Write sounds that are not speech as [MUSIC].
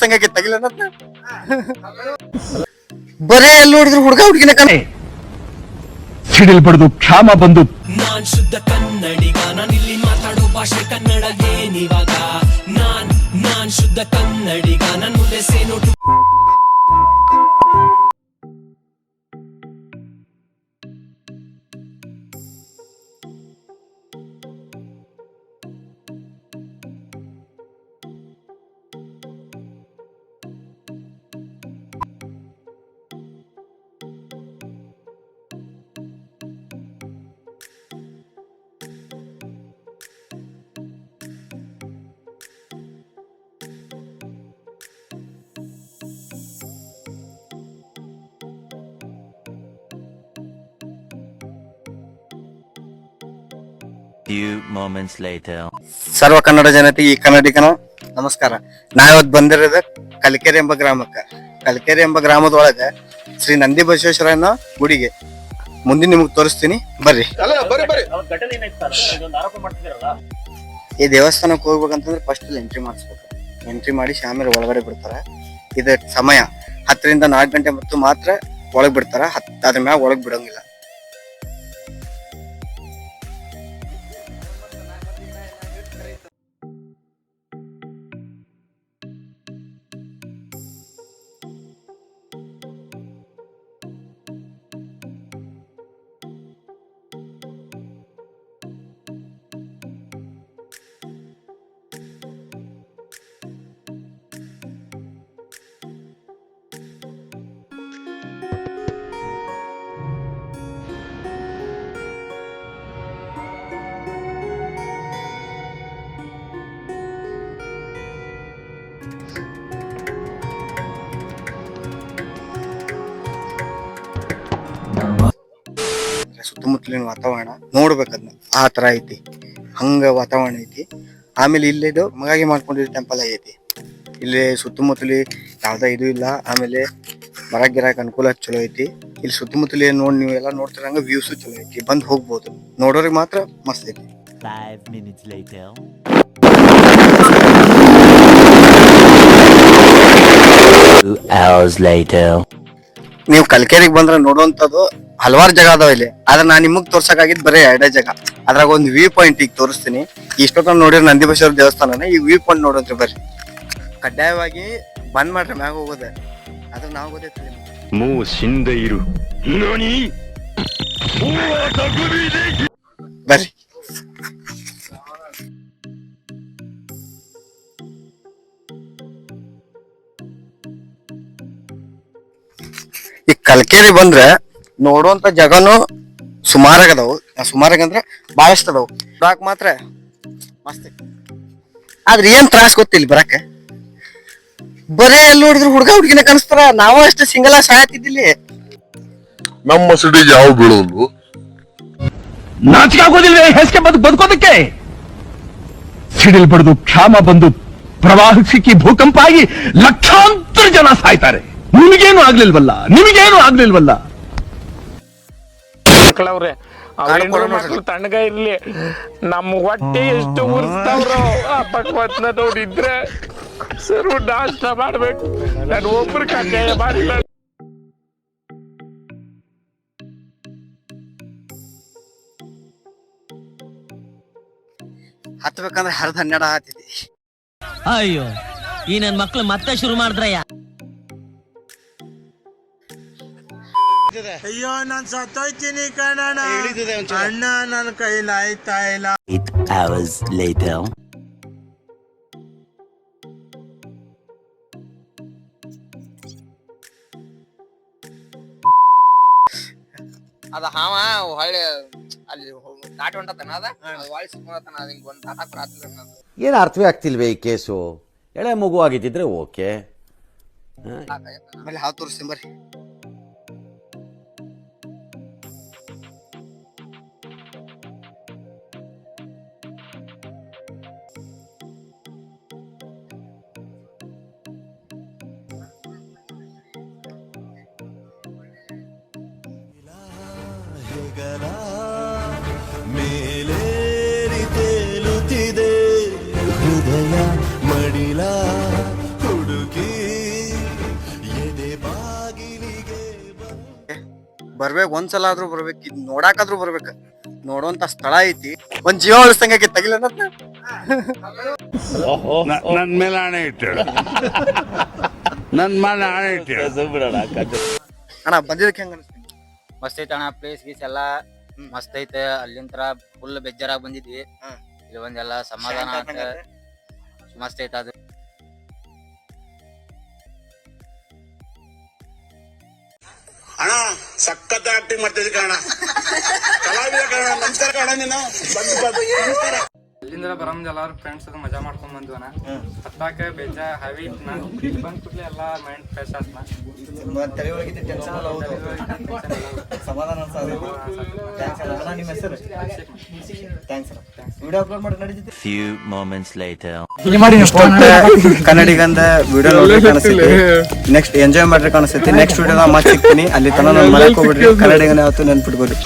ಸಂಗಕ್ಕೆ ತಗಿಲ ಬರೇ ಎಲ್ಲಿ ನೋಡಿದ್ರು ಹುಡುಗ ಹುಡುಗಿನ ಕಣ ಸಿಡಿಲ್ ಬಡ್ದು ಕ್ಷಾಮ ಬಂದು. ನಾನ್ ಶುದ್ಧ ಕನ್ನಡಿಗ ನಾನಿಲ್ಲಿ ಮಾತಾಡೋ ಭಾಷೆ ಕನ್ನಡ ಏನಿವಾಗ ನಾನ್ ನಾನ್ ಶುದ್ಧ ಕನ್ನಡಿಗ ನನ್ ಮುಂದೆ ಸೇನೋಟು Few moments later. ಸರ್ವ ಕನ್ನಡ ಜನತೆ ಈ ಕನ್ನಡಿಗನ ನಮಸ್ಕಾರ. ನಾವಿವತ್ತು ಬಂದಿರೋದು ಕಲಿಕೆರೆ ಎಂಬ ಗ್ರಾಮಕ್ಕ. ಕಲಿಕೆರೆ ಎಂಬ ಗ್ರಾಮದೊಳಗ ಶ್ರೀ ನಂದಿ ಬಸವೇಶ್ವರನ ಗುಡಿಗೆ. ಮುಂದೆ ನಿಮಗೆ ತೋರಿಸ್ತೀನಿ. ಬರ್ರಿ. ಈ ದೇವಸ್ಥಾನಕ್ಕೆ ಹೋಗ್ಬೇಕಂತಂದ್ರೆ ಫಸ್ಟ್ ಅಲ್ಲಿ ಎಂಟ್ರಿ ಮಾಡಿಸ್ಬೇಕು. ಎಂಟ್ರಿ ಮಾಡಿ ಶಾಮೇಲೆ ಒಳಗಡೆ ಬಿಡ್ತಾರ. ಇದು ಸಮಯ ಹತ್ತರಿಂದ ನಾಲ್ಕು ಗಂಟೆ ಮತ್ತು ಮಾತ್ರ ಒಳಗ್ ಬಿಡ್ತಾರ. ಹತ್ ಅದ್ರ ಮ್ಯಾಗ ಒಳಗ್ ಬಿಡೋಂಗಿಲ್ಲ. ಸುತ್ತಮುತ್ತಲಿನ ವಾತಾವರಣ ನೋಡ್ಬೇಕದ್ನ ಆ ತರ ಐತಿ. ಹಂಗ ವಾತಾವರಣ ಐತಿ. ಆಮೇಲೆ ಇಲ್ಲಿದು ಮಗಾಗಿ ಮಾಡ್ಕೊಂಡಿರೋ ಟೆಂಪಲ್ ಐತಿ ಇಲ್ಲಿ ಸುತ್ತಮುತ್ತಲಿ ಯಾವ್ದ ಇದು ಇಲ್ಲ. ಆಮೇಲೆ ಮರ ಗಿರಾಕ್ ಅನುಕೂಲ ಚಲೋ ಐತಿ. ಇಲ್ಲಿ ಸುತ್ತಮುತ್ತಲಿ ನೋಡಿ ನೀವು ಎಲ್ಲ ನೋಡ್ತಿರಂಗ ವ್ಯೂಸ್ ಚಲೋ ಐತಿ. ಬಂದ್ ಹೋಗ್ಬೋದು. ನೋಡೋರಿಗೆ ಮಾತ್ರ ಮಸ್ತ್ ಐತಿ. Five minutes later. Two hours later. ನೀವು ಕಲ್ಕೇರಿಗೆ ಬಂದ್ರೆ ನೋಡುವಂತದ್ದು ಹಲವಾರು ಜಾಗ ಅದಾವ ಇಲ್ಲಿ. ಆದ್ರೆ ನಾ ನಿಮಗ್ ತೋರ್ಸಕ್ಕಾಗಿದ್ ಬರೀ ಎರಡೇ ಜಾಗ. ಅದ್ರಾಗ ಒಂದ್ ವ್ಯೂ ಪಾಯಿಂಟ್ ಈಗ ತೋರಿಸ್ತೀನಿ. ಇಷ್ಟೊತ್ತ ನೋಡಿರ ನಂದಿಬೇಶ್ವರ ದೇವಸ್ಥಾನನ ಈ ವ್ಯೂ ಪಾಯಿಂಟ್ ನೋಡಂತ್ರಿ ಬರ್ರಿ. ಕಡ್ಡಾಯವಾಗಿ ಬಂದ್ ಮಾಡ್ರಿ ಮ್ಯಾಗ ಹೋಗೋದ. ಅದ್ರ ನಾವ್ ಗೊತ್ತೈತಿ ಮೂ ಇರು. ಬರ್ರಿ. ಈ ಕಲ್ಕೇರಿ ಬಂದ್ರೆ ನೋಡುವಂತ ಜಗನು ಸುಮಾರಾಗದವು. ಸುಮಾರಾಗ ಅಂದ್ರೆ ಬಹಳಷ್ಟು ಅದಾವು. ಬರಾಕ್ ಮಾತ್ರ ಮಸ್ತ್. ಆದ್ರೆ ಏನ್ ತ್ರಾಸ್ ಗೊತ್ತಿಲ್ಲ ಬರಾಕ. ಬರೇ ಎಲ್ಲಿ ನೋಡಿದ್ರು ಹುಡುಗ ಹುಡುಗಿನ ಕನಸ್ತಾರ ನಾವು ಅಷ್ಟೇ ಸಿಂಗಲ್ ಸಾಯತಿದ್ದಿಲ್ಲಿ ನಮ್ಮ ಸಿಡಿಗೆ ಯಾವ ಬೀಳೋದು? ನಾಚಿಕೆ ಆಗೋದಿಲ್ವೇ ಹೆಸ್ಗೆ ಬದು ಬದುಕೋದಕ್ಕೆ? ಸಿಡಿಲ್ ಬಡಿದು ಕ್ಷಾಮ ಬಂದು ಪ್ರವಾಹ ಸಿಕ್ಕಿ ಭೂಕಂಪ ಆಗಿ ಲಕ್ಷಾಂತರ ಜನ ಸಾಯ್ತಾರೆ. ನಿಮಗೇನು ಆಗ್ಲಿಲ್ವಲ್ಲ? ನಿಮಗೇನು ಆಗ್ಲಿಲ್ವಲ್ಲ? ಮಕ್ಕಳವ್ರೆ ಅವ್ರ ಮಕ್ಳು ತಣ್ಣಗ ಇರ್ಲಿ. ನಮ್ಮ ಹೊಟ್ಟೆ ಎಷ್ಟು ಉರ್ಸ್ತಾವ್ರ ಪಕ್ವತ್ನ ನೋಡಿದ್ರೆ ಸರ್ವ ನಾಷ್ಟ ಮಾಡ್ಬೇಕು. ನಾನು ಒಬ್ರು ಕಡ್ಡಾಯ ಮಾಡಿಲ್ಲ ಹತ್ಬೇಕಂದ್ರೆ ಹರಿದ ಹನ್ನೆರಡು ಹತ್ತಿದೆ ಅಯ್ಯೋ ಈ ನನ್ ಮಕ್ಳು ಮತ್ತೆ ಶುರು ಮಾಡಿದ್ರಯ್ಯ. ಅಯ್ಯೋ ನಾನ್ ಸತ್ತೋಯ್ತೀನಿ ಕಣಣ ಅಣ್ಣ ನನ್ನ ಕೈಲಿ ಆಯ್ತಾ ಇಲ್ಲ. Eight hours later. ಅದ ಹಾವ ಹೊಳ್ಳಿ ಅಲ್ಲಿ ದಾಟ ಹೊಂಟತನ ಅದ? ಹೊಳ್ಳಿ ಸಿಕ್ಕೊಂಡತನ ಅದ ಹಿಂಗ್ ಒಂದ್ ದಾಟ ಪ್ರಾತಿಲ್ಲ ಏನು ಅರ್ಥವೇ ಆಗ್ತಿಲ್ವೇ ಈ ಕೇಸು? ಎಳೆ ಮಗು ಆಗಿದ್ದಿದ್ರೆ ಓಕೆ. ಆಮೇಲೆ ಹಾವು ತೋರಿಸ್ತೀನಿ ಬರ್ರಿ. ಗಗನ ಮೇಲೇರಿ ತೇಲುತ್ತಿದೆ. ಹೃದಯ ಮಡಿಲ ಹುಡುಗಿ ಎದೆ ಬಾಗಿಲಿಗೆ ಬರ್ಬೇಕು ಒಂದ್ಸಲ ಆದ್ರೂ ಬರ್ಬೇಕು ಇದ್ ನೋಡಾಕಾದ್ರೂ ಬರ್ಬೇಕು. ನೋಡುವಂತ ಸ್ಥಳ ಐತಿ. ಒಂದ್ ಜೀವ ಉಳಿಸ್ದಂಗೆ ತಗಿಲ ನನ್ ಮೇಲೆ ಆಣೆ ಇಟ್ಟು [LAUGHS] ನನ್ ಮೇಲೆ ಆಣೆ ಇಟ್ಟು ಅಣ್ಣ ಬಂದಿದ್ದಕ್ಕೆ ಹೆಂಗ ಅನಿಸ್ತೀನಿ ಮಸ್ತ್ ಐತೆ ಅಣ್ಣ ಪ್ಲೇಸ್ ಗೀಸ್ ಎಲ್ಲ ಮಸ್ತ್ ಐತೆ. ಅಲ್ಲಿಂತ್ರ ಫುಲ್ ಬೆಜ್ಜರಾಗಿ ಬಂದಿದ್ವಿ. ಹಾ. ಇಲ್ಲಿ ಒಂದೆಲ್ಲ ಸಮಾಧಾನ ಆತ. ಮಸ್ತ್ ಐತೆ ಅದು. ಅಣ್ಣ ಸಖತ್ ಆಕ್ಟಿಂಗ್ ಮಾಡ್ತಿದ್ದೆ ಕಣ ಕಲಾವಿದ ಕಣ ನಮಸ್ಕಾರ ಕಣ ನೀನು. ಬಂದು ಬಂದು. ಅಲ್ಲಿಂದ ಬರಮ್ದು ಎಲ್ಲಾರು ಫ್ರೆಂಡ್ಸ್ ಅದು ಮಜಾ ಮಾಡ್ಕೊಂಡ್ ಬಂದ್ವನ. ಹತ್ತಾಕ ಬೇಜ ಹ್ಯಾವಿ ಇಲ್ಲಿ ಬಂದ ಕೂಡಲೇ ಎಲ್ಲ ಮೈಂಡ್ ಫ್ರೆಶ್ ಆತ್ನ. ಸಮಾಧಾನ ನಿಮ್ಮ ಹೆಸರು? ಥ್ಯಾಂಕ್ಸ್ ವಿಡಿಯೋ ಅಪ್ಲೋಡ್ ಮಾಡಿ ನಡೀತಿತ್ತು Few moments later. [LAUGHS] ಕನ್ನಡಿಗಂದ ವಿಡಿಯೋ ನೋಡ್ಲಿಕ್ಕೆ ಕಾಣಿಸ್ತೈತಿ. ನೆಕ್ಸ್ಟ್ ಎಂಜಾಯ್ ಮಾಡ್ಲಿಕ್ಕೆ ಕಾಣಿಸ್ತೈತಿ. ನೆಕ್ಸ್ಟ್ ವಿಡಿಯೋ ಮತ್ತೆ ಸಿಗ್ತೀನಿ. ಅಲ್ಲಿ ತನಕ ನನ್ನ ಮನೆಗೆ ಹೋಗ್ಬಿಡ್ರಿ. ಕನ್ನಡಿಗನ ಯಾವತ್ತು ನೆನ್ಪಿಟ್ಕೋರಿ